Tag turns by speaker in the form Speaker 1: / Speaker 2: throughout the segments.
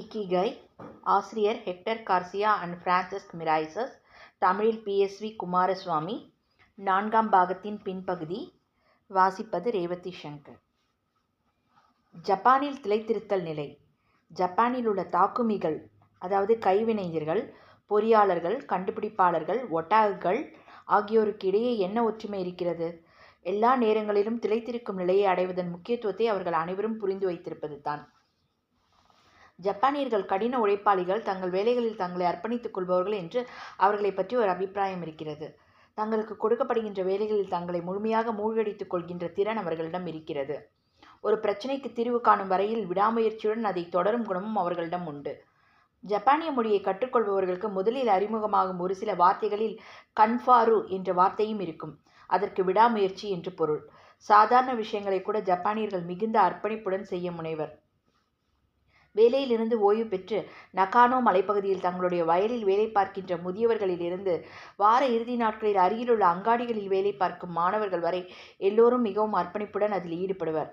Speaker 1: இக்கிகை ஆசிரியர் Hector Garcia and Francis Miralles தமிழில் பிஎஸ்வி குமாரசுவாமி நான்காம் பாகத்தின் பின்பகுதி வாசிப்பது ரேவதி சங்கர் ஜப்பானில் திளைத்திருத்தல் நிலை ஜப்பானில் உள்ள தாக்குமிகள் அதாவது கைவினைஞர்கள் பொறியாளர்கள் கண்டுபிடிப்பாளர்கள் ஒட்டாகுகள் ஆகியோருக்கு இடையே என்ன ஒற்றுமை இருக்கிறது எல்லா நேரங்களிலும் திளைத்திருக்கும் நிலையை அடைவதன் முக்கியத்துவத்தை அவர்கள் அனைவரும் புரிந்து வைத்திருப்பது தான் ஜப்பானியர்கள் கடின உழைப்பாளிகள் தங்கள் வேலைகளில் தங்களை அர்ப்பணித்துக் கொள்பவர்கள் என்று அவர்களை பற்றி ஒரு அபிப்பிராயம் இருக்கிறது தங்களுக்கு கொடுக்கப்படுகின்ற வேலைகளில் தங்களை முழுமையாக மூழ்கடித்துக் கொள்கின்ற திறன் அவர்களிடம் இருக்கிறது ஒரு பிரச்சனைக்கு தீர்வு காணும் வரையில் விடாமுயற்சியுடன் அதை தொடரும் குணமும் அவர்களிடம் உண்டு ஜப்பானிய மொழியை கற்றுக்கொள்பவர்களுக்கு முதலில் அறிமுகமாகும் ஒரு சில வார்த்தைகளில் கன்ஃபாரு என்ற வார்த்தையும் இருக்கும் அதற்கு விடாமுயற்சி என்று பொருள் சாதாரண விஷயங்களை கூட ஜப்பானியர்கள் மிகுந்த அர்ப்பணிப்புடன் செய்ய முனைவர் வேலையிலிருந்து ஓய்வு பெற்று நகானோ மலைப்பகுதியில் தங்களுடைய வயலில் வேலை பார்க்கின்ற முதியவர்களிலிருந்து வார இறுதி நாட்களில் அருகிலுள்ள அங்காடிகளில் வேலை பார்க்கும் மாணவர்கள் வரை எல்லோரும் மிகவும் அர்ப்பணிப்புடன் அதில் ஈடுபடுவர்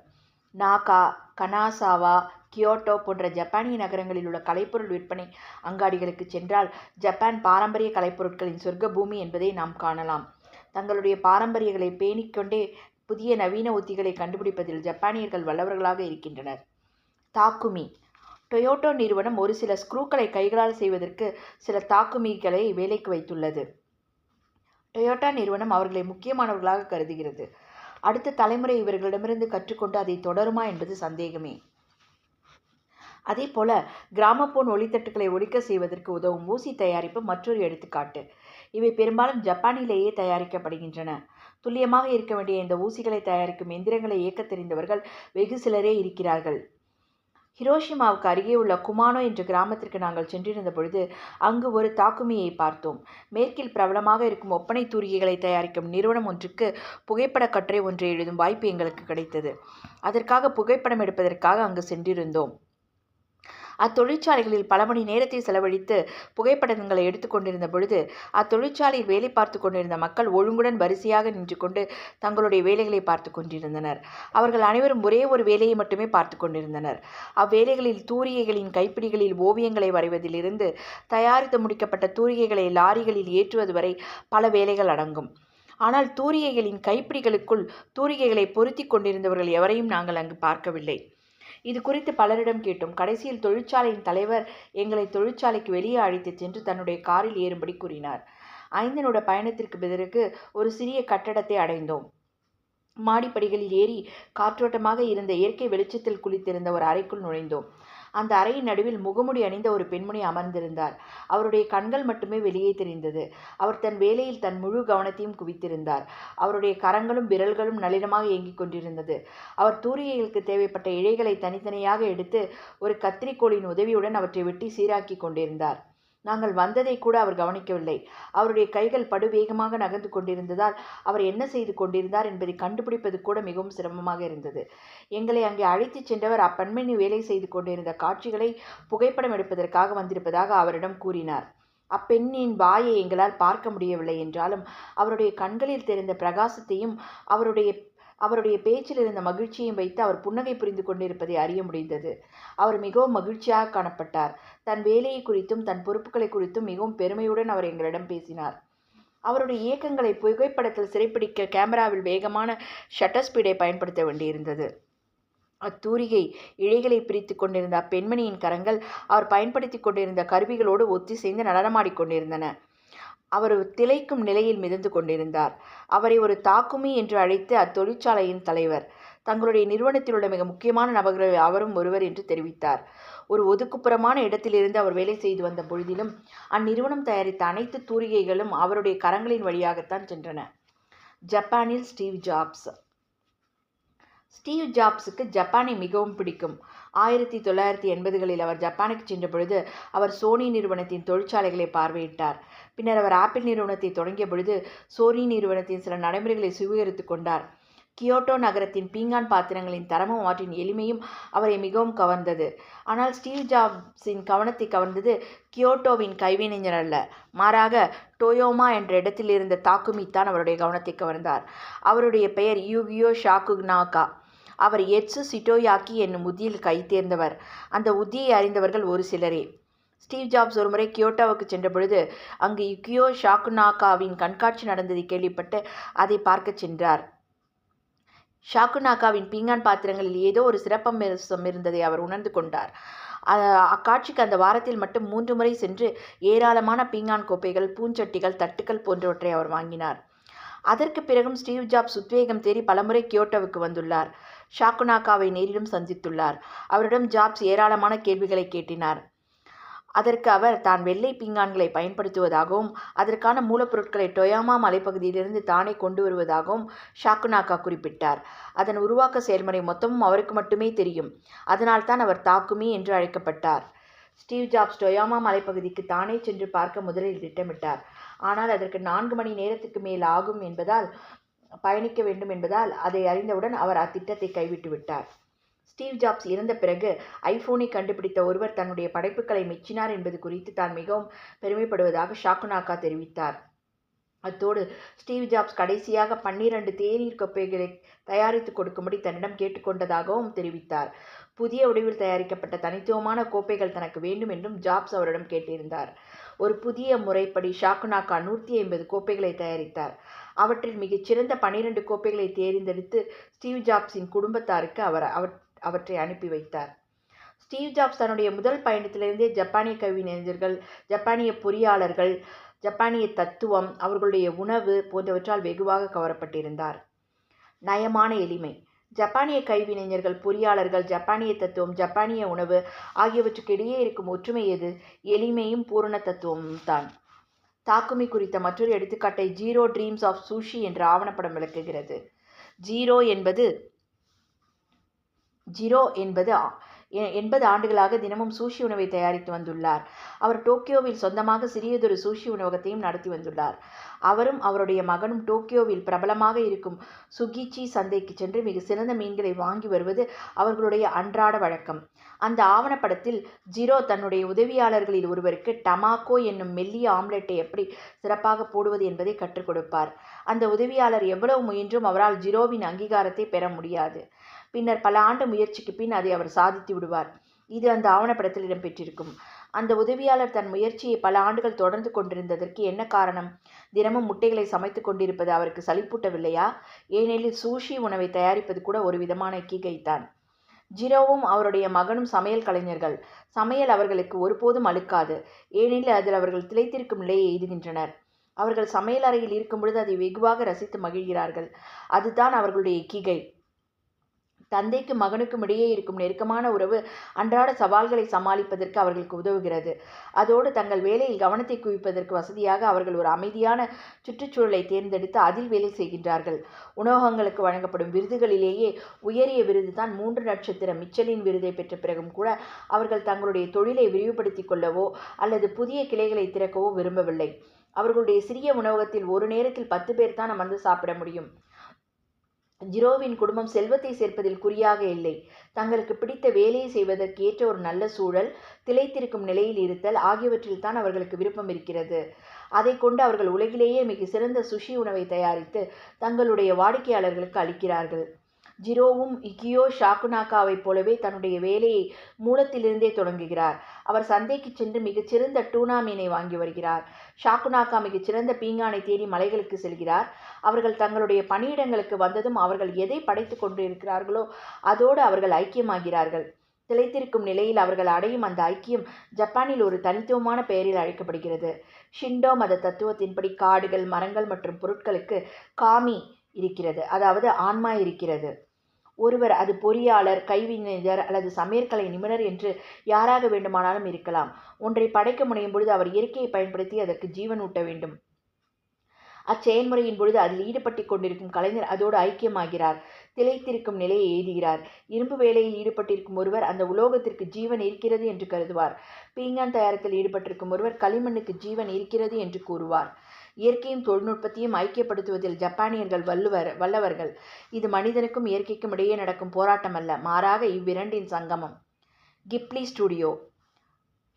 Speaker 1: நாகா கனாசாவா கியோட்டோ போன்ற ஜப்பானிய நகரங்களில் உள்ள கலைப்பொருள் விற்பனை அங்காடிகளுக்கு சென்றால் ஜப்பான் பாரம்பரிய கலைப்பொருட்களின் சொர்க்க பூமி என்பதை நாம் காணலாம் தங்களுடைய பாரம்பரியங்களை பேணிக்கொண்டே புதிய நவீன உத்திகளை கண்டுபிடிப்பதில் ஜப்பானியர்கள் வல்லவர்களாக இருக்கின்றனர் தாக்குமி டொயோட்டோ நிறுவனம் ஒரு சில ஸ்க்ரூக்களை கைகளால் செய்வதற்கு சில தாக்குமிகளை வேலைக்கு வைத்துள்ளது டொயோட்டா நிறுவனம் அவர்களை முக்கியமானவர்களாக கருதுகிறது அடுத்த தலைமுறை இவர்களிடமிருந்து கற்றுக்கொண்டு அதை தொடருமா என்பது சந்தேகமே அதே போல கிராமப்போன் ஒளித்தட்டுகளை ஒழிக்க செய்வதற்கு உதவும் ஊசி தயாரிப்பு மற்றொரு எடுத்துக்காட்டு இவை பெரும்பாலும் ஜப்பானிலேயே தயாரிக்கப்படுகின்றன துல்லியமாக இருக்க வேண்டிய இந்த ஊசிகளை தயாரிக்கும் எந்திரங்களை இயக்க தெரிந்தவர்கள் வெகு சிலரே இருக்கிறார்கள் ஹிரோஷிமாவுக்கு அருகே உள்ள குமானோ என்ற கிராமத்திற்கு நாங்கள் சென்றிருந்த பொழுது அங்கு ஒரு தாக்குமியை பார்த்தோம் மேற்கில் பிரபலமாக இருக்கும் ஒப்பனை தூரிகைகளை தயாரிக்கும் நிறுவனம் ஒன்றுக்கு புகைப்படக் கட்டுரை ஒன்றை எழுதும் வாய்ப்பு எங்களுக்கு கிடைத்தது அதற்காக புகைப்படம் எடுப்பதற்காக அங்கு சென்றிருந்தோம் அத்தொழிற்சாலைகளில் பல மணி நேரத்தை செலவழித்து புகைப்படங்களை எடுத்துக்கொண்டிருந்த பொழுது அத்தொழிற்சாலையில் வேலை பார்த்து கொண்டிருந்த மக்கள் ஒழுங்குடன் வரிசையாக நின்று கொண்டு தங்களுடைய வேலைகளை பார்த்து கொண்டிருந்தனர் அவர்கள் அனைவரும் ஒரே ஒரு வேலையை மட்டுமே பார்த்து கொண்டிருந்தனர் அவ்வேலைகளில் தூரிகைகளின் கைப்பிடிகளில் ஓவியங்களை வரைவதிலிருந்து தயாரித்து முடிக்கப்பட்ட தூரிகைகளை லாரிகளில் ஏற்றுவது வரை பல வேலைகள் அடங்கும் ஆனால் தூரிகைகளின் கைப்பிடிகளுக்குள் தூரிகைகளை பொருத்தி கொண்டிருந்தவர்கள் எவரையும் நாங்கள் அங்கு பார்க்கவில்லை இது குறித்து பலரிடம் கேட்டோம் கடைசியில் தொழிற்சாலையின் தலைவர் எங்களை தொழிற்சாலைக்கு வெளியே அழைத்து சென்று தன்னுடைய காரில் ஏறும்படி கூறினார் ஐந்து பயணத்திற்கு பிறகு ஒரு சிறிய கட்டடத்தை அடைந்தோம் மாடிப்படிகளில் ஏறி காற்றோட்டமாக இருந்த இயற்கை வெளிச்சத்தில் குளித்திருந்த ஒரு அறைக்குள் நுழைந்தோம் அந்த அறையின் நடுவில் முகமுடி அணிந்த ஒரு பெண்மணி அமர்ந்திருந்தார் அவருடைய கண்கள் மட்டுமே வெளியே தெரிந்தது அவர் தன் வேலையில் தன் முழு கவனத்தையும் குவித்திருந்தார் அவருடைய கரங்களும் விரல்களும் நளினமாக இயங்கிக் கொண்டிருந்தது அவர் தூரியைகளுக்கு தேவைப்பட்ட இழைகளை தனித்தனியாக எடுத்து ஒரு கத்திரிக்கோளின் உதவியுடன் அவற்றை வெட்டி சீராக்கி கொண்டிருந்தார் நாங்கள் வந்ததை கூட அவர் கவனிக்கவில்லை அவருடைய கைகள் படுவேகமாக நகர்ந்து கொண்டிருந்ததால் அவர் என்ன செய்து கொண்டிருந்தார் என்பதை கண்டுபிடிப்பது கூட மிகவும் சிரமமாக இருந்தது எங்களை அங்கே அழைத்துச் சென்றவர் அப்பெண்மணி வேலை செய்து கொண்டிருந்த காட்சிகளை புகைப்படம் எடுப்பதற்காக வந்திருப்பதாக அவரிடம் கூறினார் அப்பெண்ணின் வாயை எங்களால் பார்க்க முடியவில்லை என்றாலும் அவருடைய கண்களில் தெரிந்த பிரகாசத்தையும் அவருடைய அவருடைய பேச்சில் இருந்த மகிழ்ச்சியும் வைத்து அவர் புன்னகை புரிந்து கொண்டிருப்பதை அறிய முடிந்தது அவர் மிகவும் மகிழ்ச்சியாக காணப்பட்டார் தன் வேலையை குறித்தும் தன் பொறுப்புகளை குறித்தும் மிகவும் பெருமையுடன் அவர் எங்களிடம் பேசினார் அவருடைய இயக்கங்களை புகைப்படத்தில் சிறைப்பிடிக்க கேமராவில் வேகமான ஷட்டர் ஸ்பீடை பயன்படுத்த வேண்டியிருந்தது அத்தூரிகை இழைகளை பிரித்து கொண்டிருந்த அப்பெண்மணியின் கரங்கள் அவர் பயன்படுத்தி கொண்டிருந்த கருவிகளோடு ஒத்திசைந்து நடனமாடிக்கொண்டிருந்தன அவர் திளைக்கும் நிலையில் மிதந்து கொண்டிருந்தார் அவரை ஒரு தாக்குமி என்று அழைத்து அத்தொழிற்சாலையின் தலைவர் தங்களுடைய நிறுவனத்தில் உள்ள மிக முக்கியமான நபர்கள் அவரும் ஒருவர் என்று தெரிவித்தார் ஒரு ஒதுக்குப்புறமான இடத்திலிருந்து அவர் வேலை செய்து வந்த பொழுதிலும் அந்நிறுவனம் தயாரித்த அனைத்து தூரிகைகளும் அவருடைய கரங்களின் வழியாகத்தான் சென்றன ஜப்பானில் ஸ்டீவ் ஜாப்ஸ் ஸ்டீவ் ஜாப்ஸுக்கு ஜப்பானை மிகவும் பிடிக்கும் ஆயிரத்தி தொள்ளாயிரத்தி எண்பதுகளில் அவர் ஜப்பானுக்கு சென்ற பொழுது அவர் சோனி நிறுவனத்தின் தொழிற்சாலைகளை பார்வையிட்டார் பின்னர் அவர் ஆப்பிள் நிறுவனத்தை தொடங்கிய பொழுது சோனி நிறுவனத்தின் சில நடைமுறைகளை சுவீகரித்து கொண்டார் கியோட்டோ நகரத்தின் பீங்கான் பாத்திரங்களின் தரமும் அவற்றின் எளிமையும் அவரை மிகவும் கவர்ந்தது ஆனால் ஸ்டீவ் ஜாப்ஸின் கவனத்தை கவர்ந்தது கியோட்டோவின் கைவினைஞர் அல்ல மாறாக டோயோமா என்ற இடத்தில் இருந்த தாக்குமி தான் அவருடைய கவனத்தை கவர்ந்தார் அவருடைய பெயர் யூகியோ ஷாக்குனாகா அவர் எட்சு சிட்டோயாக்கி என்னும் உத்தியில் கை தேர்ந்தவர் அந்த உத்தியை அறிந்தவர்கள் ஒரு சிலரே ஸ்டீவ் ஜாப்ஸ் ஒருமுறை கியோட்டோவுக்கு சென்ற பொழுது அங்கு யுக்கியோ ஷாக்குனாகாவின் கண்காட்சி நடந்ததை கேள்விப்பட்டு அதை பார்க்கச் சென்றார் ஷாக்குனாகாவின் பீங்கான் பாத்திரங்களில் ஏதோ ஒரு சிறப்பம் இருந்ததை அவர் உணர்ந்து கொண்டார் அக்காட்சிக்கு அந்த வாரத்தில் மட்டும் மூன்று முறை சென்று ஏராளமான பீங்கான் கோப்பைகள் பூஞ்சட்டிகள் தட்டுக்கள் போன்றவற்றை அவர் வாங்கினார் அதற்கு பிறகும் ஸ்டீவ் ஜாப்ஸ் உத்வேகம் தேடி பலமுறை கியோட்டோவுக்கு வந்துள்ளார் ஷாக்குனாக்காவை நேரிடம் சந்தித்துள்ளார் அவரிடம் ஜாப்ஸ் ஏராளமான கேள்விகளை கேட்டினார் அதற்கு அவர் தான் வெள்ளை பீங்கான்களை பயன்படுத்துவதாகவும் அதற்கான மூலப்பொருட்களை டொயாமா மலைப்பகுதியிலிருந்து தானே கொண்டு வருவதாகவும் ஷாக்குனாக்கா குறிப்பிட்டார் அதன் உருவாக்க செயல்முறை மொத்தமும் அவருக்கு மட்டுமே தெரியும் அதனால் தான் அவர் தாக்குமி என்று அழைக்கப்பட்டார் ஸ்டீவ் ஜாப்ஸ் டொயாமா மலைப்பகுதிக்கு தானே சென்று பார்க்க முதலில் திட்டமிட்டார் ஆனால் அதற்கு நான்கு மணி நேரத்துக்கு மேல் ஆகும் என்பதால் பயணிக்க வேண்டும் என்பதால் அதை அறிந்தவுடன் அவர் அத்திட்டத்தை கைவிட்டு விட்டார் ஸ்டீவ் ஜாப்ஸ் இறந்த பிறகு ஐஃபோனை கண்டுபிடித்த ஒருவர் தன்னுடைய படைப்புகளை மெச்சினார் என்பது குறித்து தான் மிகவும் பெருமைப்படுவதாக ஷாக்குனாக்கா தெரிவித்தார் அத்தோடு ஸ்டீவ் ஜாப்ஸ் கடைசியாக பன்னிரண்டு தேநீர் கொப்பைகளை தயாரித்து கொடுக்கும்படி தன்னிடம் கேட்டுக்கொண்டதாகவும் தெரிவித்தார் புதிய உடைவில் தயாரிக்கப்பட்ட தனித்துவமான கோப்பைகள் தனக்கு வேண்டும் என்றும் ஜாப்ஸ் அவரிடம் கேட்டிருந்தார் ஒரு புதிய முறைப்படி ஷாக்குனாக்கா நூற்றி ஐம்பது கோப்பைகளை தயாரித்தார் அவற்றில் மிகச்சிறந்த பனிரெண்டு கோப்பைகளை தேர்ந்தெடுத்து ஸ்டீவ் ஜாப்ஸின் குடும்பத்தாருக்கு அவர் அவர் அவற்றை அனுப்பி வைத்தார் ஸ்டீவ் ஜாப்ஸ் தன்னுடைய முதல் பயணத்திலிருந்தே ஜப்பானிய கவிஞர்கள் ஜப்பானிய பொறியாளர்கள் ஜப்பானிய தத்துவம் அவர்களுடைய உணவு போன்றவற்றால் வெகுவாக கவரப்பட்டிருந்தார் நயமான எளிமை ஜப்பானிய கைவினைஞர்கள் பொறியாளர்கள் ஜப்பானிய தத்துவம் ஜப்பானிய உணவு ஆகியவற்றுக்கிடையே இருக்கும் ஒற்றுமை எது எளிமையும் பூரண தத்துவமும் தான் தாக்குமை குறித்த மற்றொரு எடுத்துக்காட்டை ஜீரோ ட்ரீம்ஸ் ஆஃப் சூஷி என்ற ஆவணப்படம் விளக்குகிறது ஜீரோ என்பது ஜிரோ என்பது எண்பது ஆண்டுகளாக தினமும் சூஷி உணவை தயாரித்து வந்துள்ளார் அவர் டோக்கியோவில் சொந்தமாக சிறியதொரு சூஷி உணவகத்தையும் நடத்தி வந்துள்ளார் அவரும் அவருடைய மகனும் டோக்கியோவில் பிரபலமாக இருக்கும் சுகிச்சி சந்தைக்கு சென்று மிக சிறந்த மீன்களை வாங்கி வருவது அவர்களுடைய அன்றாட வழக்கம் அந்த ஆவணப்படத்தில் ஜிரோ தன்னுடைய உதவியாளர்களில் ஒருவருக்கு டமாக்கோ என்னும் மெல்லிய ஆம்லெட்டை எப்படி சிறப்பாக போடுவது என்பதை கற்றுக் கொடுப்பார் அந்த உதவியாளர் எவ்வளவு முயன்றும் அவரால் ஜிரோவின் அங்கீகாரத்தை பெற முடியாது பின்னர் பல ஆண்டு முயற்சிக்கு பின் அதை அவர் சாதித்து விடுவார் இது அந்த ஆவணப்படத்தில் இடம்பெற்றிருக்கும் அந்த உதவியாளர் தன் முயற்சியை பல ஆண்டுகள் தொடர்ந்து கொண்டிருந்ததற்கு என்ன காரணம் தினமும் முட்டைகளை சமைத்து கொண்டிருப்பது அவருக்கு சலிப்பூட்டவில்லையா ஏனெனில் சூஷி உணவை தயாரிப்பது கூட ஒரு விதமான கீகைத்தான் ஜிரோவும் அவருடைய மகனும் சமையல் கலைஞர்கள் சமையல் அவர்களுக்கு ஒருபோதும் அழுக்காது ஏனெனில் அதில் அவர்கள் திளைத்திருக்கும் நிலையை எய்துகின்றனர் அவர்கள் சமையல் அறையில் இருக்கும் பொழுது அதை வெகுவாக ரசித்து மகிழ்கிறார்கள் அதுதான் அவர்களுடைய கிகை தந்தைக்கும் மகனுக்கும் இடையே இருக்கும் நெருக்கமான உறவு அன்றாட சவால்களை சமாளிப்பதற்கு அவர்களுக்கு உதவுகிறது அதோடு தங்கள் வேலையில் கவனத்தை குவிப்பதற்கு வசதியாக அவர்கள் ஒரு அமைதியான சுற்றுச்சூழலை தேர்ந்தெடுத்து அதில் வேலை செய்கின்றார்கள் உணவகங்களுக்கு வழங்கப்படும் விருதுகளிலேயே உயரிய விருது தான் மூன்று நட்சத்திர மிச்சலின் விருதை பெற்ற பிறகும் கூட அவர்கள் தங்களுடைய தொழிலை விரிவுபடுத்திக் கொள்ளவோ அல்லது புதிய கிளைகளை திறக்கவோ விரும்பவில்லை அவர்களுடைய சிறிய உணவகத்தில் ஒரு நேரத்தில் பத்து பேர் தான் அமர்ந்து சாப்பிட முடியும் ஜிரோவின் குடும்பம் செல்வத்தை சேர்ப்பதில் குறியாக இல்லை தங்களுக்கு பிடித்த வேலையை செய்வதற்கு ஏற்ற ஒரு நல்ல சூழல் திளைத்திருக்கும் நிலையில் இருத்தல் ஆகியவற்றில் தான் அவர்களுக்கு விருப்பம் இருக்கிறது அதை கொண்டு அவர்கள் உலகிலேயே மிக சிறந்த சுஷி உணவை தயாரித்து தங்களுடைய வாடிக்கையாளர்களுக்கு அளிக்கிறார்கள் ஜிரோவும் இக்கியோ ஷாக்குனாக்காவைப் போலவே தன்னுடைய வேலையை மூலத்திலிருந்தே தொடங்குகிறார் அவர் சந்தைக்கு சென்று மிகச்சிறந்த டூனா மீனை வாங்கி வருகிறார் ஷாக்குனாக்கா மிகச்சிறந்த பீங்கானை தேடி மலைகளுக்கு செல்கிறார் அவர்கள் தங்களுடைய பணியிடங்களுக்கு வந்ததும் அவர்கள் எதை படைத்து கொண்டிருக்கிறார்களோ இருக்கிறார்களோ அதோடு அவர்கள் ஐக்கியமாகிறார்கள் திளைத்திருக்கும் நிலையில் அவர்கள் அடையும் அந்த ஐக்கியம் ஜப்பானில் ஒரு தனித்துவமான பெயரில் அழைக்கப்படுகிறது ஷிண்டோ மத தத்துவத்தின்படி காடுகள் மரங்கள் மற்றும் பொருட்களுக்கு காமி இருக்கிறது அதாவது ஆன்மா இருக்கிறது ஒருவர் அது பொறியாளர் கைவினைஞர் அல்லது சமையற்கலை நிபுணர் என்று யாராக வேண்டுமானாலும் இருக்கலாம் ஒன்றை படைக்க முனையும் பொழுது அவர் இயற்கையை பயன்படுத்தி அதற்கு ஜீவன் ஊட்ட வேண்டும் அச்செயல்முறையின் பொழுது அதில் ஈடுபட்டு கொண்டிருக்கும் கலைஞர் அதோடு ஐக்கியமாகிறார் திளைத்திருக்கும் நிலையை எய்துகிறார் இரும்பு வேலையில் ஈடுபட்டிருக்கும் ஒருவர் அந்த உலோகத்திற்கு ஜீவன் இருக்கிறது என்று கருதுவார் பீங்கான் தயாரத்தில் ஈடுபட்டிருக்கும் ஒருவர் களிமண்ணுக்கு ஜீவன் இருக்கிறது என்று கூறுவார் இயற்கையும் தொழில்நுட்பத்தையும் ஐக்கியப்படுத்துவதில் ஜப்பானியர்கள் வல்லுவர் வல்லவர்கள் இது மனிதனுக்கும் இயற்கைக்கும் இடையே நடக்கும் போராட்டம் அல்ல மாறாக இவ்விரண்டின் சங்கமம் கிப்லி ஸ்டுடியோ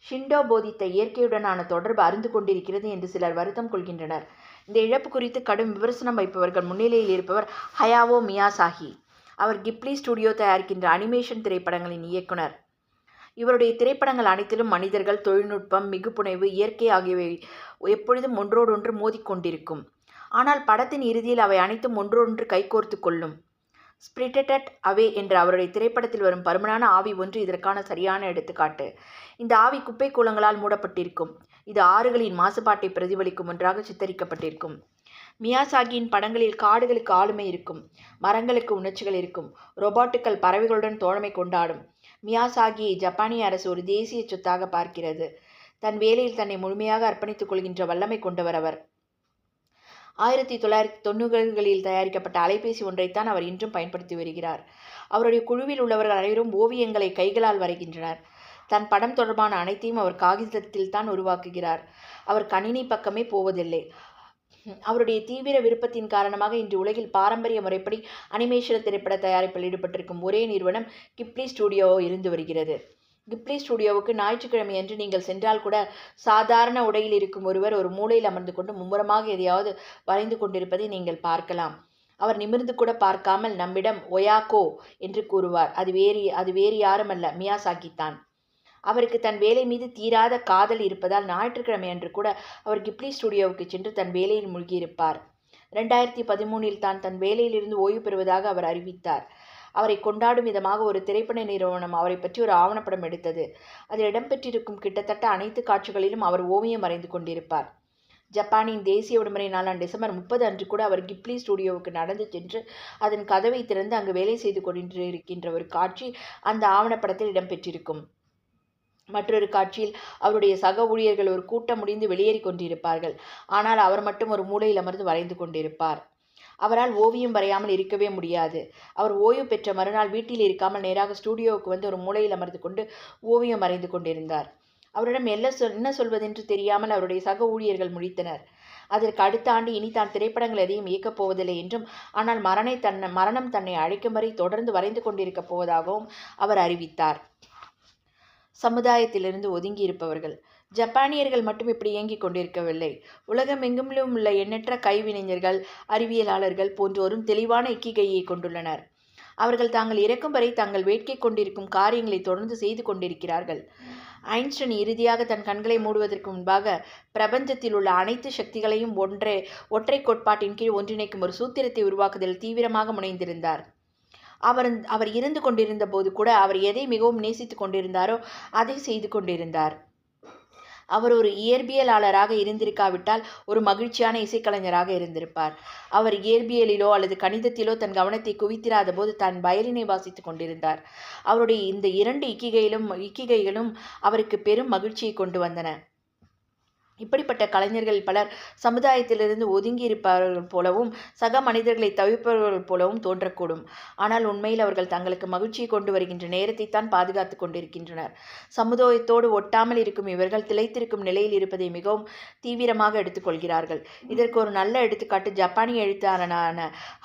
Speaker 1: ஷிண்டோ போதித்த இயற்கையுடனான தொடர்பு அறிந்து கொண்டிருக்கிறது என்று சிலர் வருத்தம் கொள்கின்றனர் இந்த இழப்பு குறித்து கடும் விமர்சனம் வைப்பவர்கள் முன்னிலையில் இருப்பவர் ஹயாவோ மியாசாகி அவர் கிப்லி ஸ்டுடியோ தயாரிக்கின்ற அனிமேஷன் திரைப்படங்களின் இயக்குனர் இவருடைய திரைப்படங்கள் அனைத்திலும் மனிதர்கள் தொழில்நுட்பம் மிகுப்புணைவு இயற்கை ஆகியவை எப்பொழுதும் ஒன்றோடொன்று மோதிக்கொண்டிருக்கும் ஆனால் படத்தின் இறுதியில் அவை அனைத்தும் ஒன்றோடொன்று கைகோர்த்து கொள்ளும் ஸ்பிரிட்டட் அவே என்ற அவருடைய திரைப்படத்தில் வரும் பருமனான ஆவி ஒன்று இதற்கான சரியான எடுத்துக்காட்டு இந்த ஆவி குப்பை கூலங்களால் மூடப்பட்டிருக்கும் இது ஆறுகளின் மாசுபாட்டை பிரதிபலிக்கும் ஒன்றாக சித்தரிக்கப்பட்டிருக்கும் மியாசாகியின் படங்களில் காடுகளுக்கு ஆளுமை இருக்கும் மரங்களுக்கு உணர்ச்சிகள் இருக்கும் ரோபோட்டுகள் பறவைகளுடன் தோழமை கொண்டாடும் மியாசாகியை ஜப்பானிய அரசு ஒரு தேசிய சொத்தாக பார்க்கிறது தன் வேலையில் தன்னை முழுமையாக அர்ப்பணித்துக் கொள்கின்ற வல்லமை கொண்டவர் அவர் ஆயிரத்தி தொள்ளாயிரத்தி தொண்ணூறுகளில் தயாரிக்கப்பட்ட அலைபேசி ஒன்றைத்தான் அவர் இன்றும் பயன்படுத்தி வருகிறார் அவருடைய குழுவில் உள்ளவர்கள் அனைவரும் ஓவியங்களை கைகளால் வரைகின்றனர் தன் படம் தொடர்பான அனைத்தையும் அவர் காகிதத்தில் தான் உருவாக்குகிறார் அவர் கணினி பக்கமே போவதில்லை அவருடைய தீவிர விருப்பத்தின் காரணமாக இன்று உலகில் பாரம்பரிய முறைப்படி அனிமேஷன் திரைப்பட தயாரிப்பில் ஈடுபட்டிருக்கும் ஒரே நிறுவனம் கிப்லி ஸ்டுடியோ இருந்து வருகிறது கிப்லி ஸ்டுடியோவுக்கு ஞாயிற்றுக்கிழமை அன்று நீங்கள் சென்றால் கூட சாதாரண உடையில் இருக்கும் ஒருவர் ஒரு மூலையில் அமர்ந்து கொண்டு மும்முரமாக எதையாவது வரைந்து கொண்டிருப்பதை நீங்கள் பார்க்கலாம் அவர் நிமிர்ந்து கூட பார்க்காமல் நம்மிடம் ஒயாக்கோ என்று கூறுவார் அது வேறு அது வேறு யாருமல்ல மியாசாக்கித்தான் அவருக்கு தன் வேலை மீது தீராத காதல் இருப்பதால் ஞாயிற்றுக்கிழமை அன்று கூட அவர் கிப்லி ஸ்டுடியோவுக்கு சென்று தன் வேலையில் மூழ்கியிருப்பார் ரெண்டாயிரத்தி பதிமூனில் தான் தன் வேலையிலிருந்து ஓய்வு பெறுவதாக அவர் அறிவித்தார் அவரை கொண்டாடும் விதமாக ஒரு திரைப்பட நிறுவனம் அவரை பற்றி ஒரு ஆவணப்படம் எடுத்தது அதில் இடம்பெற்றிருக்கும் கிட்டத்தட்ட அனைத்து காட்சிகளிலும் அவர் ஓவியம் வரைந்து கொண்டிருப்பார் ஜப்பானின் தேசிய விடுமுறை நாளான டிசம்பர் முப்பது அன்று கூட அவர் கிப்லி ஸ்டுடியோவுக்கு நடந்து சென்று அதன் கதவை திறந்து அங்கு வேலை செய்து கொண்டிருக்கின்ற ஒரு காட்சி அந்த ஆவணப்படத்தில் இடம்பெற்றிருக்கும் மற்றொரு காட்சியில் அவருடைய சக ஊழியர்கள் ஒரு கூட்டம் முடிந்து வெளியேறி கொண்டிருப்பார்கள் ஆனால் அவர் மட்டும் ஒரு மூலையில் அமர்ந்து வரைந்து கொண்டிருப்பார் அவரால் ஓவியம் வரையாமல் இருக்கவே முடியாது அவர் ஓய்வு பெற்ற மறுநாள் வீட்டில் இருக்காமல் நேராக ஸ்டூடியோவுக்கு வந்து ஒரு மூலையில் அமர்ந்து கொண்டு ஓவியம் வரைந்து கொண்டிருந்தார் அவரிடம் என்ன சொல் என்ன சொல்வதென்று தெரியாமல் அவருடைய சக ஊழியர்கள் முழித்தனர் அதற்கு அடுத்த ஆண்டு இனி தான் திரைப்படங்கள் எதையும் இயக்கப் போவதில்லை என்றும் ஆனால் மரணை தன்னை மரணம் தன்னை அழைக்கும் வரை தொடர்ந்து வரைந்து கொண்டிருக்கப் போவதாகவும் அவர் அறிவித்தார் சமுதாயத்திலிருந்து ஒதுங்கி இருப்பவர்கள் ஜப்பானியர்கள் மட்டும் இப்படி இயங்கிக் கொண்டிருக்கவில்லை உலகமெங்கிலும் உள்ள எண்ணற்ற கைவினைஞர்கள் அறிவியலாளர்கள் போன்றோரும் தெளிவான இக்கிகையை கொண்டுள்ளனர் அவர்கள் தாங்கள் இறக்கும் வரை தாங்கள் வேட்கை கொண்டிருக்கும் காரியங்களை தொடர்ந்து செய்து கொண்டிருக்கிறார்கள் ஐன்ஸ்டன் இறுதியாக தன் கண்களை மூடுவதற்கு முன்பாக பிரபஞ்சத்தில் உள்ள அனைத்து சக்திகளையும் ஒன்றே ஒற்றை கோட்பாட்டின் கீழ் ஒன்றிணைக்கும் ஒரு சூத்திரத்தை உருவாக்குதல் தீவிரமாக முனைந்திருந்தார் அவர் அவர் இருந்து கொண்டிருந்த போது கூட அவர் எதை மிகவும் நேசித்து கொண்டிருந்தாரோ அதை செய்து கொண்டிருந்தார் அவர் ஒரு இயற்பியலாளராக இருந்திருக்காவிட்டால் ஒரு மகிழ்ச்சியான இசைக்கலைஞராக இருந்திருப்பார் அவர் இயற்பியலிலோ அல்லது கணிதத்திலோ தன் கவனத்தை குவித்திராத போது தன் வயலினை வாசித்துக் கொண்டிருந்தார் அவருடைய இந்த இரண்டு இக்கிகையிலும் இக்கிகைகளும் அவருக்கு பெரும் மகிழ்ச்சியை கொண்டு வந்தன இப்படிப்பட்ட கலைஞர்கள் பலர் சமுதாயத்திலிருந்து ஒதுங்கி இருப்பவர்கள் போலவும் சக மனிதர்களை தவிர்ப்பவர்கள் போலவும் தோன்றக்கூடும் ஆனால் உண்மையில் அவர்கள் தங்களுக்கு மகிழ்ச்சியை கொண்டு வருகின்ற நேரத்தை தான் பாதுகாத்து கொண்டிருக்கின்றனர் சமுதாயத்தோடு ஒட்டாமல் இருக்கும் இவர்கள் திளைத்திருக்கும் நிலையில் இருப்பதை மிகவும் தீவிரமாக எடுத்துக்கொள்கிறார்கள் இதற்கு ஒரு நல்ல எடுத்துக்காட்டு ஜப்பானிய எழுத்தாளனான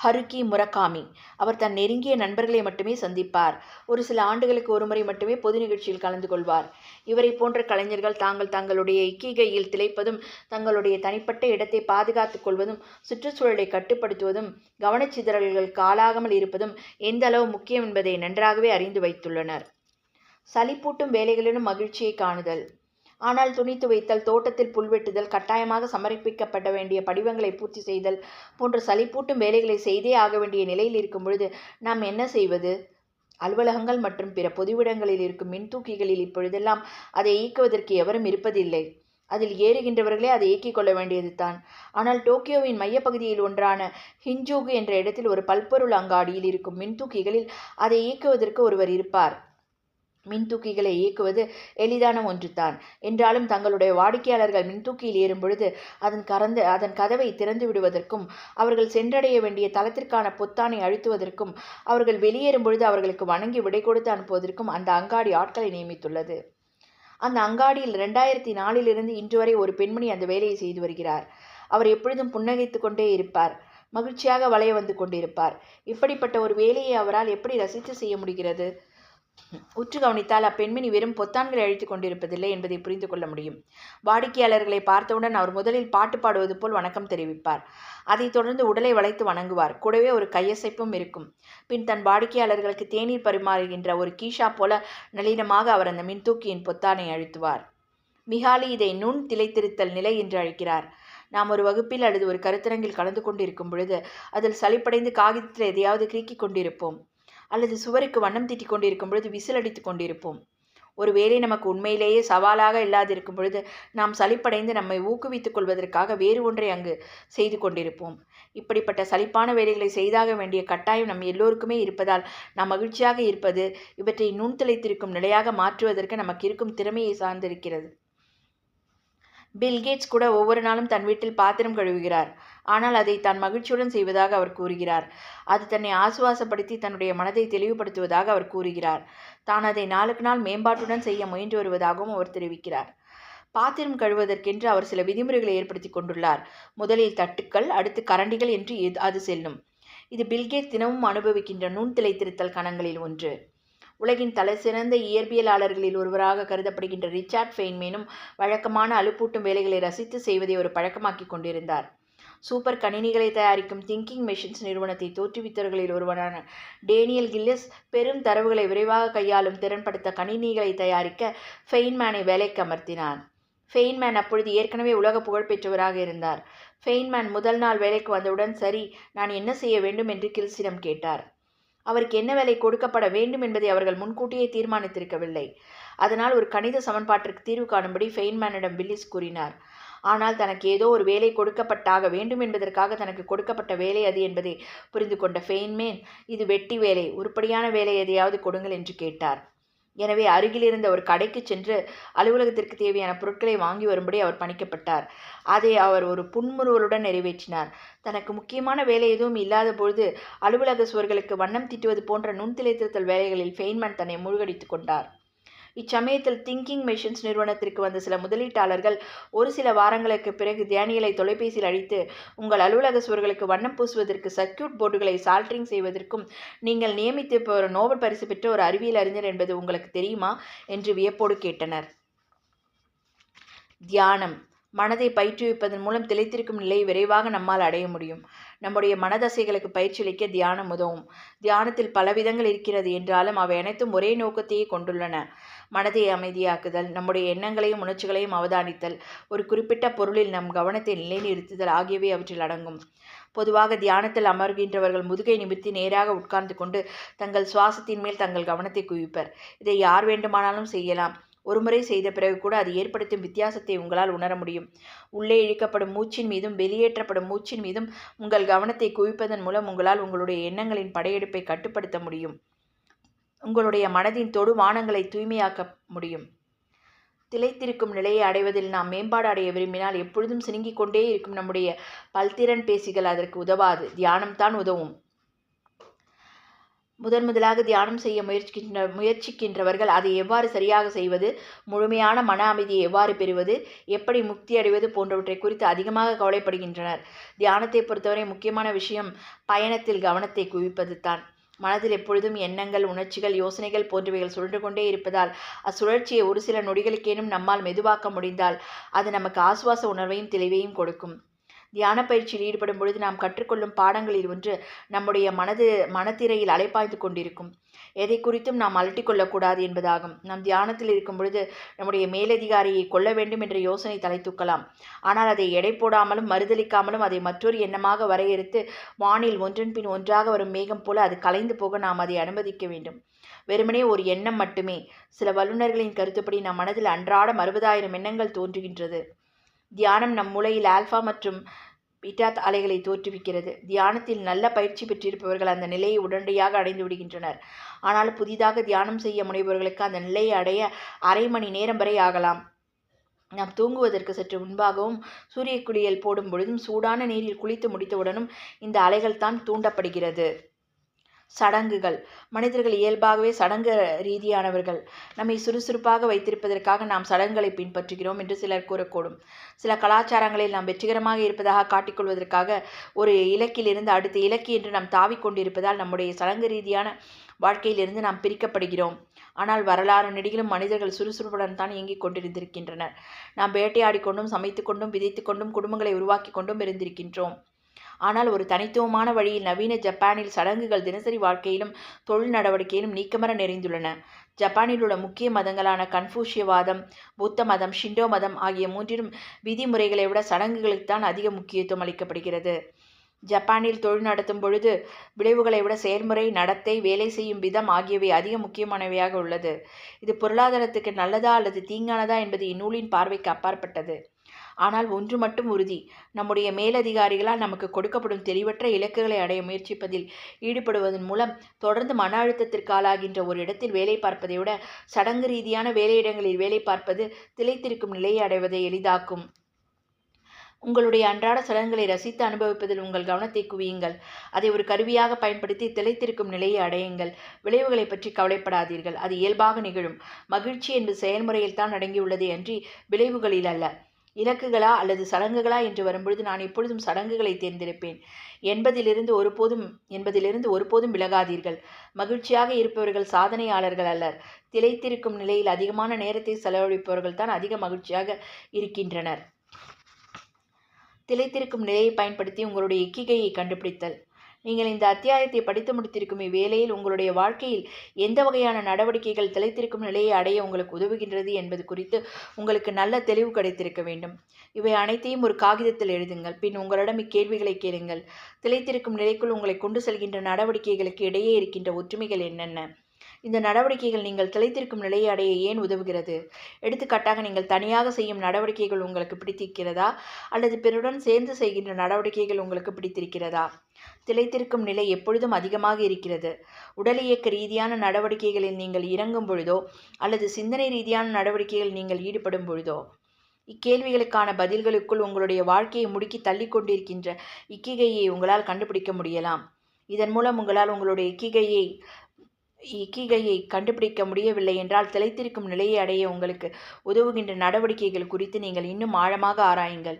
Speaker 1: ஹருக்கி முரகாமி அவர் தன் நெருங்கிய நண்பர்களை மட்டுமே சந்திப்பார் ஒரு சில ஆண்டுகளுக்கு ஒருமுறை மட்டுமே பொது நிகழ்ச்சியில் கலந்து கொள்வார் இவரை போன்ற கலைஞர்கள் தாங்கள் தங்களுடைய இக்கிகையில் திளை உழைப்பதும் தங்களுடைய தனிப்பட்ட இடத்தை பாதுகாத்துக் கொள்வதும் சுற்றுச்சூழலை கட்டுப்படுத்துவதும் கவனச்சிதறல்களுக்கு ஆளாகாமல் இருப்பதும் எந்த அளவு முக்கியம் என்பதை நன்றாகவே அறிந்து வைத்துள்ளனர் சளிப்பூட்டும் வேலைகளிலும் மகிழ்ச்சியை காணுதல் ஆனால் துணி துவைத்தல் தோட்டத்தில் புல்வெட்டுதல் கட்டாயமாக சமர்ப்பிக்கப்பட வேண்டிய படிவங்களை பூர்த்தி செய்தல் போன்ற சளிப்பூட்டும் வேலைகளை செய்தே ஆக வேண்டிய நிலையில் இருக்கும் பொழுது நாம் என்ன செய்வது அலுவலகங்கள் மற்றும் பிற பொதுவிடங்களில் இருக்கும் மின்தூக்கிகளில் இப்பொழுதெல்லாம் அதை இயக்குவதற்கு எவரும் இருப்பதில்லை அதில் ஏறுகின்றவர்களே அதை இயக்கிக் கொள்ள வேண்டியது தான் ஆனால் டோக்கியோவின் மையப்பகுதியில் ஒன்றான ஹிஞ்சூகு என்ற இடத்தில் ஒரு பல்பொருள் அங்காடியில் இருக்கும் மின்தூக்கிகளில் அதை இயக்குவதற்கு ஒருவர் இருப்பார் மின்தூக்கிகளை இயக்குவது எளிதான ஒன்றுதான் என்றாலும் தங்களுடைய வாடிக்கையாளர்கள் மின்தூக்கியில் ஏறும் பொழுது அதன் கறந்து அதன் கதவை திறந்து விடுவதற்கும் அவர்கள் சென்றடைய வேண்டிய தளத்திற்கான பொத்தானை அழுத்துவதற்கும் அவர்கள் வெளியேறும் பொழுது அவர்களுக்கு வணங்கி விடை கொடுத்து அனுப்புவதற்கும் அந்த அங்காடி ஆட்களை நியமித்துள்ளது அந்த அங்காடியில் ரெண்டாயிரத்தி நாலிலிருந்து இன்று வரை ஒரு பெண்மணி அந்த வேலையை செய்து வருகிறார் அவர் எப்பொழுதும் புன்னகைத்து கொண்டே இருப்பார் மகிழ்ச்சியாக வளைய வந்து கொண்டிருப்பார் இப்படிப்பட்ட ஒரு வேலையை அவரால் எப்படி ரசித்து செய்ய முடிகிறது உற்று கவனித்தால் அப்பெண்மணி வெறும் பொத்தான்களை அழித்துக் கொண்டிருப்பதில்லை என்பதை புரிந்து கொள்ள முடியும் வாடிக்கையாளர்களை பார்த்தவுடன் அவர் முதலில் பாட்டு பாடுவது போல் வணக்கம் தெரிவிப்பார் அதைத் தொடர்ந்து உடலை வளைத்து வணங்குவார் கூடவே ஒரு கையசைப்பும் இருக்கும் பின் தன் வாடிக்கையாளர்களுக்கு தேநீர் பரிமாறுகின்ற ஒரு கீஷா போல நளினமாக அவர் அந்த மின்தூக்கியின் பொத்தானை அழுத்துவார் மிகாலி இதை நுண் திளைத்திருத்தல் நிலை என்று அழைக்கிறார் நாம் ஒரு வகுப்பில் அல்லது ஒரு கருத்தரங்கில் கலந்து கொண்டிருக்கும் பொழுது அதில் சளிப்படைந்து காகிதத்தில் எதையாவது கிரிக்கிக் கொண்டிருப்போம் அல்லது சுவருக்கு வண்ணம் தீட்டி கொண்டிருக்கும் பொழுது விசில் அடித்து கொண்டிருப்போம் ஒருவேளை நமக்கு உண்மையிலேயே சவாலாக இல்லாதிருக்கும் பொழுது நாம் சலிப்படைந்து நம்மை ஊக்குவித்துக் கொள்வதற்காக வேறு ஒன்றை அங்கு செய்து கொண்டிருப்போம் இப்படிப்பட்ட சலிப்பான வேலைகளை செய்தாக வேண்டிய கட்டாயம் நம் எல்லோருக்குமே இருப்பதால் நாம் மகிழ்ச்சியாக இருப்பது இவற்றை நுண்தளித்திருக்கும் நிலையாக மாற்றுவதற்கு நமக்கு இருக்கும் திறமையை சார்ந்திருக்கிறது பில்கேட்ஸ் கூட ஒவ்வொரு நாளும் தன் வீட்டில் பாத்திரம் கழுவுகிறார் ஆனால் அதை தான் மகிழ்ச்சியுடன் செய்வதாக அவர் கூறுகிறார் அது தன்னை ஆசுவாசப்படுத்தி தன்னுடைய மனதை தெளிவுபடுத்துவதாக அவர் கூறுகிறார் தான் அதை நாளுக்கு நாள் மேம்பாட்டுடன் செய்ய முயன்று வருவதாகவும் அவர் தெரிவிக்கிறார் பாத்திரம் கழுவதற்கென்று அவர் சில விதிமுறைகளை ஏற்படுத்தி கொண்டுள்ளார் முதலில் தட்டுக்கள் அடுத்து கரண்டிகள் என்று அது செல்லும் இது பில்கேட் தினமும் அனுபவிக்கின்ற நுண் திருத்தல் கணங்களில் ஒன்று உலகின் தலைசிறந்த இயற்பியலாளர்களில் ஒருவராக கருதப்படுகின்ற ரிச்சார்ட் ஃபெயின்மேனும் வழக்கமான அலுப்பூட்டும் வேலைகளை ரசித்து செய்வதை ஒரு பழக்கமாக்கி கொண்டிருந்தார் சூப்பர் கணினிகளை தயாரிக்கும் திங்கிங் மெஷின்ஸ் நிறுவனத்தை தோற்றுவித்தவர்களில் ஒருவரான டேனியல் கில்லிஸ் பெரும் தரவுகளை விரைவாக கையாளும் திறன்படுத்த கணினிகளை தயாரிக்க ஃபெயின்மேனை வேலைக்கு அமர்த்தினார் ஃபெயின்மேன் அப்பொழுது ஏற்கனவே உலக புகழ் பெற்றவராக இருந்தார் ஃபெயின்மேன் முதல் நாள் வேலைக்கு வந்தவுடன் சரி நான் என்ன செய்ய வேண்டும் என்று கில்ஸிடம் கேட்டார் அவருக்கு என்ன வேலை கொடுக்கப்பட வேண்டும் என்பதை அவர்கள் முன்கூட்டியே தீர்மானித்திருக்கவில்லை அதனால் ஒரு கணித சமன்பாட்டிற்கு தீர்வு காணும்படி ஃபெயின்மேனிடம் வில்லிஸ் கூறினார் ஆனால் தனக்கு ஏதோ ஒரு வேலை கொடுக்கப்பட்டாக வேண்டும் என்பதற்காக தனக்கு கொடுக்கப்பட்ட வேலை அது என்பதை புரிந்து கொண்ட ஃபெயின்மேன் இது வெட்டி வேலை உருப்படியான வேலை எதையாவது கொடுங்கள் என்று கேட்டார் எனவே அருகில் இருந்த ஒரு கடைக்கு சென்று அலுவலகத்திற்கு தேவையான பொருட்களை வாங்கி வரும்படி அவர் பணிக்கப்பட்டார் அதை அவர் ஒரு புன்முறுவலுடன் நிறைவேற்றினார் தனக்கு முக்கியமான வேலை எதுவும் இல்லாத பொழுது அலுவலக சுவர்களுக்கு வண்ணம் தீட்டுவது போன்ற திருத்தல் வேலைகளில் ஃபெயின்மேன் தன்னை மூழ்கடித்து கொண்டார் இச்சமயத்தில் திங்கிங் மெஷின்ஸ் நிறுவனத்திற்கு வந்த சில முதலீட்டாளர்கள் ஒரு சில வாரங்களுக்கு பிறகு தேனியலை தொலைபேசியில் அழைத்து உங்கள் அலுவலக சுவர்களுக்கு வண்ணம் பூசுவதற்கு சர்க்கியூட் போர்டுகளை சால்ட்ரிங் செய்வதற்கும் நீங்கள் நியமித்து ஒரு நோபல் பரிசு பெற்ற ஒரு அறிவியல் அறிஞர் என்பது உங்களுக்கு தெரியுமா என்று வியப்போடு கேட்டனர் தியானம் மனதை பயிற்றுவிப்பதன் மூலம் திளைத்திருக்கும் நிலையை விரைவாக நம்மால் அடைய முடியும் நம்முடைய மனதசைகளுக்கு பயிற்சியளிக்க தியானம் உதவும் தியானத்தில் பல விதங்கள் இருக்கிறது என்றாலும் அவை அனைத்தும் ஒரே நோக்கத்தையே கொண்டுள்ளன மனதை அமைதியாக்குதல் நம்முடைய எண்ணங்களையும் உணர்ச்சிகளையும் அவதானித்தல் ஒரு குறிப்பிட்ட பொருளில் நம் கவனத்தை நிலைநிறுத்துதல் ஆகியவை அவற்றில் அடங்கும் பொதுவாக தியானத்தில் அமர்கின்றவர்கள் முதுகை நிமித்தி நேராக உட்கார்ந்து கொண்டு தங்கள் சுவாசத்தின் மேல் தங்கள் கவனத்தை குவிப்பர் இதை யார் வேண்டுமானாலும் செய்யலாம் ஒருமுறை செய்த பிறகு கூட அது ஏற்படுத்தும் வித்தியாசத்தை உங்களால் உணர முடியும் உள்ளே இழுக்கப்படும் மூச்சின் மீதும் வெளியேற்றப்படும் மூச்சின் மீதும் உங்கள் கவனத்தை குவிப்பதன் மூலம் உங்களால் உங்களுடைய எண்ணங்களின் படையெடுப்பை கட்டுப்படுத்த முடியும் உங்களுடைய மனதின் தொடு வானங்களை தூய்மையாக்க முடியும் திளைத்திருக்கும் நிலையை அடைவதில் நாம் மேம்பாடு அடைய விரும்பினால் எப்பொழுதும் சிணுங்கிக் கொண்டே இருக்கும் நம்முடைய பல்திறன் பேசிகள் அதற்கு உதவாது தியானம் தான் உதவும் முதன் முதலாக தியானம் செய்ய முயற்சிக்கின்ற முயற்சிக்கின்றவர்கள் அதை எவ்வாறு சரியாக செய்வது முழுமையான மன அமைதியை எவ்வாறு பெறுவது எப்படி முக்தி அடைவது போன்றவற்றை குறித்து அதிகமாக கவலைப்படுகின்றனர் தியானத்தை பொறுத்தவரை முக்கியமான விஷயம் பயணத்தில் கவனத்தை குவிப்பது தான் மனதில் எப்பொழுதும் எண்ணங்கள் உணர்ச்சிகள் யோசனைகள் போன்றவைகள் சுழன்று கொண்டே இருப்பதால் அச்சுழற்சியை ஒரு சில நொடிகளுக்கேனும் நம்மால் மெதுவாக்க முடிந்தால் அது நமக்கு ஆசுவாச உணர்வையும் தெளிவையும் கொடுக்கும் தியான பயிற்சியில் ஈடுபடும் பொழுது நாம் கற்றுக்கொள்ளும் பாடங்களில் ஒன்று நம்முடைய மனது மனத்திரையில் அலைப்பாய்ந்து கொண்டிருக்கும் எதை குறித்தும் நாம் அலட்டிக்கொள்ளக்கூடாது என்பதாகும் நாம் தியானத்தில் இருக்கும் பொழுது நம்முடைய மேலதிகாரியை கொள்ள வேண்டும் என்ற யோசனை தலை தூக்கலாம் ஆனால் அதை எடை போடாமலும் மறுதளிக்காமலும் அதை மற்றொரு எண்ணமாக வரையறுத்து வானில் ஒன்றின் பின் ஒன்றாக வரும் மேகம் போல அது கலைந்து போக நாம் அதை அனுமதிக்க வேண்டும் வெறுமனே ஒரு எண்ணம் மட்டுமே சில வல்லுநர்களின் கருத்துப்படி நம் மனதில் அன்றாடம் அறுபதாயிரம் எண்ணங்கள் தோன்றுகின்றது தியானம் நம் மூளையில் ஆல்ஃபா மற்றும் பீட்டாத் அலைகளை தோற்றுவிக்கிறது தியானத்தில் நல்ல பயிற்சி பெற்றிருப்பவர்கள் அந்த நிலையை உடனடியாக அடைந்து விடுகின்றனர் ஆனால் புதிதாக தியானம் செய்ய முனைபவர்களுக்கு அந்த நிலையை அடைய அரை மணி நேரம் வரை ஆகலாம் நாம் தூங்குவதற்கு சற்று முன்பாகவும் சூரிய குளியல் போடும் பொழுதும் சூடான நீரில் குளித்து முடித்தவுடனும் இந்த அலைகள் தான் தூண்டப்படுகிறது சடங்குகள் மனிதர்கள் இயல்பாகவே சடங்கு ரீதியானவர்கள் நம்மை சுறுசுறுப்பாக வைத்திருப்பதற்காக நாம் சடங்குகளை பின்பற்றுகிறோம் என்று சிலர் கூறக்கூடும் சில கலாச்சாரங்களில் நாம் வெற்றிகரமாக இருப்பதாக காட்டிக்கொள்வதற்காக ஒரு இலக்கிலிருந்து அடுத்த இலக்கு என்று நாம் தாவிக்கொண்டிருப்பதால் நம்முடைய சடங்கு ரீதியான வாழ்க்கையிலிருந்து நாம் பிரிக்கப்படுகிறோம் ஆனால் வரலாறு நெடுகிலும் மனிதர்கள் சுறுசுறுப்புடன் தான் இயங்கிக் கொண்டிருந்திருக்கின்றனர் நாம் வேட்டையாடி கொண்டும் விதைத்துக்கொண்டும் குடும்பங்களை உருவாக்கி கொண்டும் இருந்திருக்கின்றோம் ஆனால் ஒரு தனித்துவமான வழியில் நவீன ஜப்பானில் சடங்குகள் தினசரி வாழ்க்கையிலும் தொழில் நடவடிக்கையிலும் நீக்கமர நிறைந்துள்ளன ஜப்பானில் உள்ள முக்கிய மதங்களான கன்ஃபூஷியவாதம் புத்த மதம் ஷிண்டோ மதம் ஆகிய மூன்றிலும் விதிமுறைகளை விட சடங்குகளுக்கு தான் அதிக முக்கியத்துவம் அளிக்கப்படுகிறது ஜப்பானில் தொழில் நடத்தும் பொழுது விளைவுகளை விட செயல்முறை நடத்தை வேலை செய்யும் விதம் ஆகியவை அதிக முக்கியமானவையாக உள்ளது இது பொருளாதாரத்துக்கு நல்லதா அல்லது தீங்கானதா என்பது இந்நூலின் பார்வைக்கு அப்பாற்பட்டது ஆனால் ஒன்று மட்டும் உறுதி நம்முடைய மேலதிகாரிகளால் நமக்கு கொடுக்கப்படும் தெளிவற்ற இலக்குகளை அடைய முயற்சிப்பதில் ஈடுபடுவதன் மூலம் தொடர்ந்து மன அழுத்தத்திற்காலாகின்ற ஒரு இடத்தில் வேலை பார்ப்பதை விட சடங்கு ரீதியான வேலையிடங்களில் வேலை பார்ப்பது திளைத்திருக்கும் நிலையை அடைவதை எளிதாக்கும் உங்களுடைய அன்றாட சடங்குகளை ரசித்து அனுபவிப்பதில் உங்கள் கவனத்தை குவியுங்கள் அதை ஒரு கருவியாக பயன்படுத்தி திளைத்திருக்கும் நிலையை அடையுங்கள் விளைவுகளை பற்றி கவலைப்படாதீர்கள் அது இயல்பாக நிகழும் மகிழ்ச்சி என்பது செயல்முறையில் தான் அடங்கியுள்ளது அன்றி விளைவுகளில் அல்ல இலக்குகளா அல்லது சடங்குகளா என்று வரும்பொழுது நான் எப்பொழுதும் சடங்குகளை தேர்ந்தெடுப்பேன் என்பதிலிருந்து ஒருபோதும் என்பதிலிருந்து ஒருபோதும் விலகாதீர்கள் மகிழ்ச்சியாக இருப்பவர்கள் சாதனையாளர்கள் அல்லர் திளைத்திருக்கும் நிலையில் அதிகமான நேரத்தை செலவழிப்பவர்கள் தான் அதிக மகிழ்ச்சியாக இருக்கின்றனர் திளைத்திருக்கும் நிலையை பயன்படுத்தி உங்களுடைய இக்கிகையை கண்டுபிடித்தல் நீங்கள் இந்த அத்தியாயத்தை படித்து முடித்திருக்கும் இவ்வேளையில் உங்களுடைய வாழ்க்கையில் எந்த வகையான நடவடிக்கைகள் திளைத்திருக்கும் நிலையை அடைய உங்களுக்கு உதவுகின்றது என்பது குறித்து உங்களுக்கு நல்ல தெளிவு கிடைத்திருக்க வேண்டும் இவை அனைத்தையும் ஒரு காகிதத்தில் எழுதுங்கள் பின் உங்களிடம் இக்கேள்விகளை கேளுங்கள் திளைத்திருக்கும் நிலைக்குள் உங்களை கொண்டு செல்கின்ற நடவடிக்கைகளுக்கு இடையே இருக்கின்ற ஒற்றுமைகள் என்னென்ன இந்த நடவடிக்கைகள் நீங்கள் திளைத்திருக்கும் நிலையை அடைய ஏன் உதவுகிறது எடுத்துக்காட்டாக நீங்கள் தனியாக செய்யும் நடவடிக்கைகள் உங்களுக்கு பிடித்திருக்கிறதா அல்லது பிறருடன் சேர்ந்து செய்கின்ற நடவடிக்கைகள் உங்களுக்கு பிடித்திருக்கிறதா திளைத்திருக்கும் நிலை எப்பொழுதும் அதிகமாக இருக்கிறது உடல் இயக்க ரீதியான நடவடிக்கைகளில் நீங்கள் இறங்கும் பொழுதோ அல்லது சிந்தனை ரீதியான நடவடிக்கைகளில் நீங்கள் ஈடுபடும் பொழுதோ இக்கேள்விகளுக்கான பதில்களுக்குள் உங்களுடைய வாழ்க்கையை முடுக்கி தள்ளிக்கொண்டிருக்கின்ற இக்கிகையை உங்களால் கண்டுபிடிக்க முடியலாம் இதன் மூலம் உங்களால் உங்களுடைய இக்கிகையை இக்கிகையை கண்டுபிடிக்க முடியவில்லை என்றால் திளைத்திருக்கும் நிலையை அடைய உங்களுக்கு உதவுகின்ற நடவடிக்கைகள் குறித்து நீங்கள் இன்னும் ஆழமாக ஆராயுங்கள்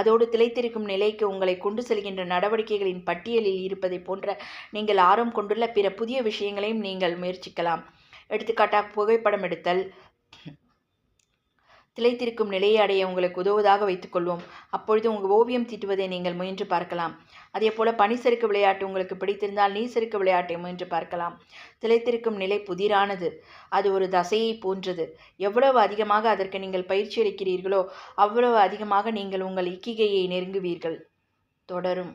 Speaker 1: அதோடு திளைத்திருக்கும் நிலைக்கு உங்களை கொண்டு செல்கின்ற நடவடிக்கைகளின் பட்டியலில் இருப்பதை போன்ற நீங்கள் ஆர்வம் கொண்டுள்ள பிற புதிய விஷயங்களையும் நீங்கள் முயற்சிக்கலாம் எடுத்துக்காட்டாக புகைப்படம் எடுத்தல் திளைத்திருக்கும் நிலையை அடைய உங்களுக்கு உதவுவதாக வைத்துக்கொள்வோம் அப்பொழுது உங்கள் ஓவியம் தீட்டுவதை நீங்கள் முயன்று பார்க்கலாம் அதே போல் பனிசறுக்கு விளையாட்டு உங்களுக்கு பிடித்திருந்தால் நீசறுக்கு விளையாட்டை முயன்று பார்க்கலாம் திளைத்திருக்கும் நிலை புதிரானது அது ஒரு தசையை போன்றது எவ்வளவு அதிகமாக அதற்கு நீங்கள் பயிற்சி அளிக்கிறீர்களோ அவ்வளவு அதிகமாக நீங்கள் உங்கள் இக்கிகையை நெருங்குவீர்கள் தொடரும்